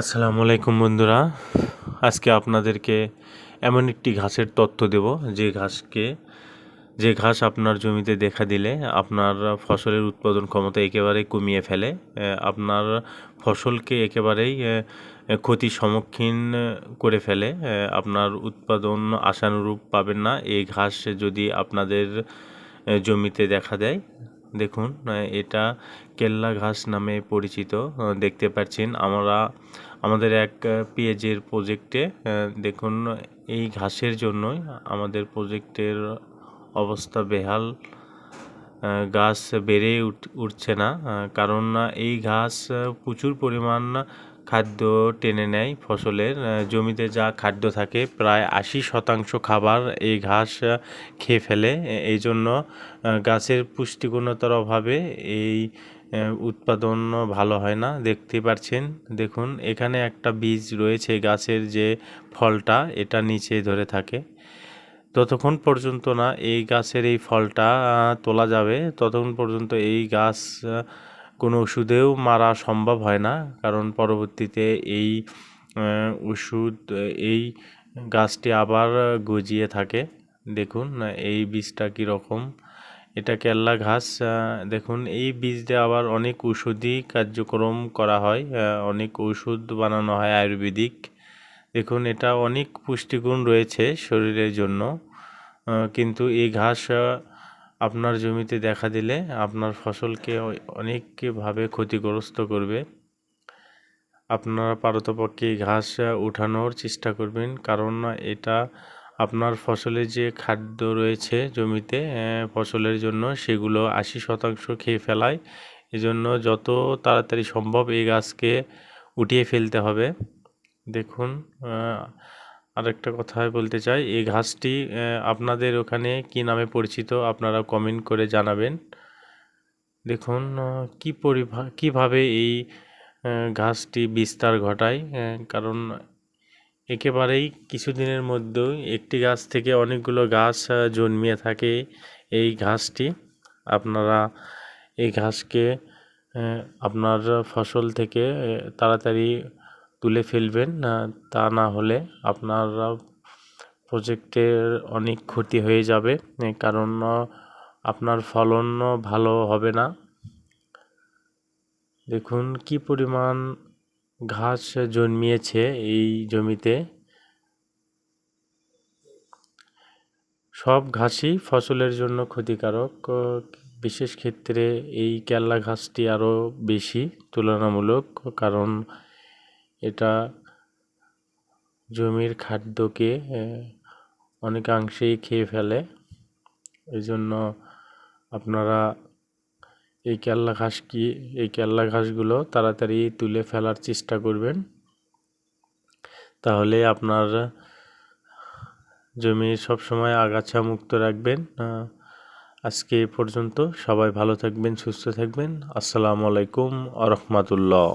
আসসালামু আলাইকুম বন্ধুরা। আজকে আপনাদেরকে এমন একটি ঘাসের তথ্য দেব, যে ঘাসকে, যে ঘাস আপনার জমিতে দেখা দিলে আপনার ফসলের উৎপাদন ক্ষমতা একেবারেই কমিয়ে ফেলে আপনার ফসলকে একেবারেই ক্ষতির সম্মুখীন করে ফেলে আপনার উৎপাদন আশানুরূপ পাবেন না। এই ঘাস যদি আপনাদের জমিতে দেখা দেয় দেখুন এটা কেল্লা ঘাস নামে পরিচিত দেখতে পাচ্ছেন। আমরা, আমাদের এক পিএজের প্রজেক্টে দেখুন, এই ঘাসের জন্যই আমাদের প্রজেক্টের অবস্থা বেহাল গাছ বেড়ে উঠ- উঠছে না কারণ এই ঘাস প্রচুর পরিমাণ খাদ্য টেনে নেয় ফসলের। জমিতে যা খাদ্য থাকে, প্রায় আশি শতাংশ খাবার এই ঘাস খেয়ে ফেলে। এই জন্য গাছের পুষ্টিগুণতার অভাবে এই উৎপাদন ভালো হয় না। দেখতে পাচ্ছেন, দেখুন, এখানে একটা বীজ রয়েছে গাছের যে ফলটা, এটা নিচে ধরে থাকে। ততক্ষণ পর্যন্ত না, এই গাছের এই ফলটা তোলা যাবে। ততক্ষণ পর্যন্ত এই গাছ কোনো ওষুধেও মারা সম্ভব হয় না। কারণ পরবর্তীতে এই ওষুধ, এই গাছটি আবার গজিয়ে থাকে। দেখুন, এই বীজটা কীরকম এটা কেল্লা ঘাস। দেখুন, এই বীজ দিয়ে আবার অনেক ঔষধি কার্যক্রম করা হয়। অনেক ওষুধ বানানো হয় আয়ুর্বেদিক। দেখুন, এটা অনেক পুষ্টিগুণ রয়েছে শরীরের জন্য। কিন্তু এই ঘাস আপনার জমিতে দেখা দিলে আপনার ফসলকে অনেকভাবে ক্ষতিগ্রস্ত করবে। আপনারা পারতপক্ষে ঘাস উঠানোর চেষ্টা করবেন, কারণ এটা আপনার ফসলের যে খাদ্য রয়েছে জমিতে ফসলের জন্য সেগুলো আশি শতাংশ খেয়ে ফেলায়। এজন্য যত তাড়াতাড়ি সম্ভব এই গাছকে উঠিয়ে ফেলতে হবে। দেখুন আহ, আরেকটা কথা বলতে চাই এই ঘাসটি আপনাদের ওখানে কি নামে পরিচিত? আপনারা কমেন্ট করে জানাবেন। দেখুন কি পরিভা কীভাবে এই ঘাসটি বিস্তার ঘটায় কারণ একেবারেই কিছুদিনের মধ্যেই একটি গাছ থেকে অনেকগুলো গাছ জন্মিয়ে থাকে এই ঘাসটি। আপনারা এই ঘাসকে আপনার ফসল থেকে তাড়াতাড়ি তুলে ফেলবেন তা না হলে আপনার প্রজেক্টের অনেক ক্ষতি হয়ে যাবে কারণ আপনার ফলন ভালো হবে না। দেখুন, কি পরিমাণ ঘাস জন্মিয়েছে এই জমিতে। সব ঘাসই ফসলের জন্য ক্ষতিকারক বিশেষ ক্ষেত্রে এই কেল্লা ঘাসটি আরও বেশি তুলনামূলক, কারণ এটা জমির খাদ্যকে অনেকাংশেই খেয়ে ফেলে। এই জন্য আপনারা এই কেল্লা ঘাস কি, এই কেল্লা ঘাসগুলো তাড়াতাড়ি তুলে ফেলার চেষ্টা করবেন। তাহলে আপনার জমি সবসময় আগাছা মুক্ত রাখবেন। আজকে এ পর্যন্ত সবাই ভালো থাকবেন, সুস্থ থাকবেন। আসসালামু আলাইকুম আ রহমতুল্লাহ।